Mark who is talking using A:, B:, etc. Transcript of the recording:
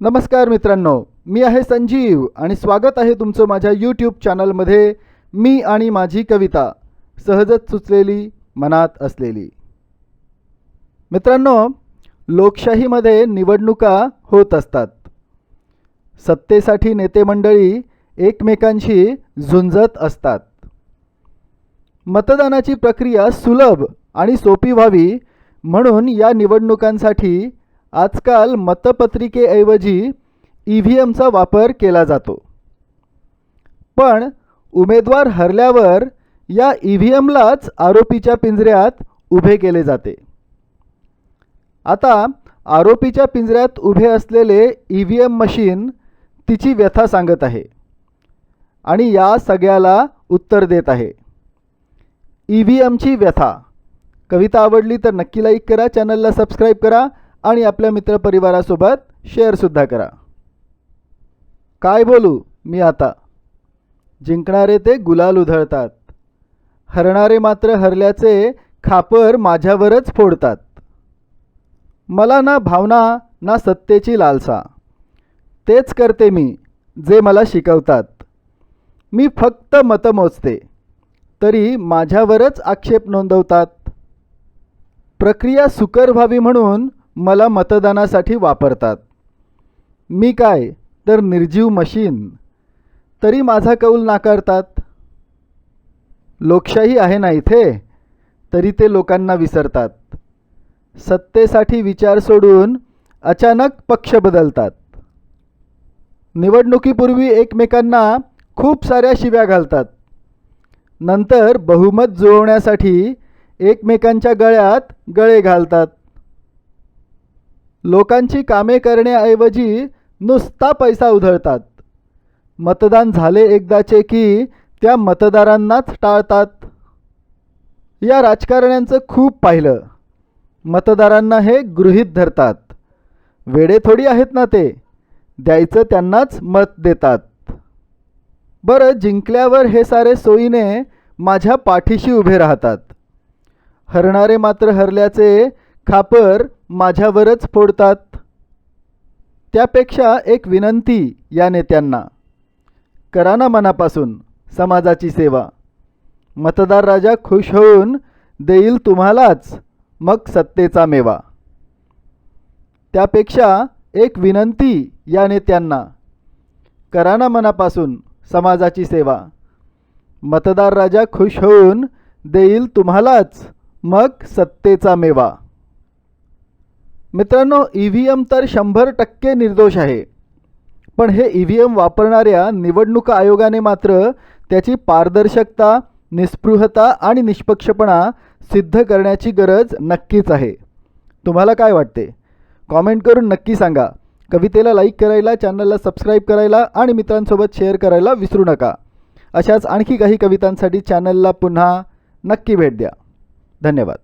A: नमस्कार मित्रांनो मी आहे संजीव आणि स्वागत आहे तुमचं माझ्या यूट्यूब चॅनलमध्ये मी आणि माझी कविता सहजच सुचलेली मनात असलेली. मित्रांनो लोकशाहीमध्ये निवडणुका होत असतात. सत्तेसाठी नेते मंडळी एकमेकांशी झुंजत असतात. मतदानाची प्रक्रिया सुलभ आणि सोपी व्हावी म्हणून या निवडणुकांसाठी आजकाल मतपत्रिकेऐवजी ई व्ही एमचा वापर केला जातो. पण उमेदवार हरल्यावर या ई व्ही एमलाच आरोपीच्या पिंजऱ्यात उभे केले जाते. आता आरोपीच्या पिंजऱ्यात उभे असलेले ई व्ही एम मशीन तिची व्यथा सांगत आहे आणि या सगळ्याला उत्तर देत आहे. ई व्ही एमची व्यथा. कविता आवडली तर नक्की लाईक करा चॅनलला सबस्क्राईब करा आणि आपल्या मित्रपरिवारासोबत शेअरसुद्धा करा. काय बोलू मी आता? जिंकणारे ते गुलाल उधळतात. हरणारे मात्र हरल्याचे खापर माझ्यावरच फोडतात. मला ना भावना ना सत्तेची लालसा. तेच करते मी जे मला शिकवतात. मी फक्त मतं मोजते. तरी माझ्यावरच आक्षेप नोंदवतात. प्रक्रिया सुकर व्हावी म्हणून मला मतदानासाठी वापरतात. मी काय? तर निर्जीव मशीन. तरी माझा कौल नाकारतात. लोकशाही आहे ना इथे? तरी ते लोकांना विसरतात. सत्तेसाठी विचार सोडून अचानक पक्ष बदलतात. निवडणुकीपूर्वी एकमेकांना खूप साऱ्या शिव्या घालतात. नंतर बहुमत जुळवण्यासाठी एकमेकांच्या गळ्यात गळे घालतात. लोकांची कामे करण्याऐवजी नुसता पैसा उधळतात. मतदान झाले एकदाचे की त्या मतदारांनाच टाळतात. या राजकारण्यांचं खूप पाहिलं. मतदारांना हे गृहीत धरतात. वेडे थोडी आहेत ना ते. द्यायचं त्यांनाच मत देतात. बरं जिंकल्यावर हे सारे सोयीने माझ्या पाठीशी उभे राहतात. हरणारे मात्र हरल्याचे खापर माझ्यावरच फोडतात. त्यापेक्षा एक विनंती या नेत्यांना. करा ना मनापासून समाजाची सेवा. मतदार राजा खुश होऊन देईल तुम्हालाच मग सत्तेचा मेवा. त्यापेक्षा एक विनंती या नेत्यांना. करा ना मनापासून समाजाची सेवा. मतदार राजा खुश होऊन देईल तुम्हालाच मग सत्तेचा मेवा. मित्रांनो ई व्ही एम तर शंभर टक्के निर्दोष आहे. पण हे ई व्ही एम वापरणाऱ्या निवडणूक आयोगाने मात्र त्याची पारदर्शकता निस्पृहता आणि निष्पक्षपणा सिद्ध करण्याची गरज नक्कीच आहे. तुम्हाला काय वाटते? कॉमेंट करून नक्की सांगा. कवितेला लाईक करायला चॅनलला सबस्क्राईब करायला आणि मित्रांसोबत शेअर करायला विसरू नका. अशाच आणखी काही कवितांसाठी चॅनलला पुन्हा नक्की भेट द्या. धन्यवाद.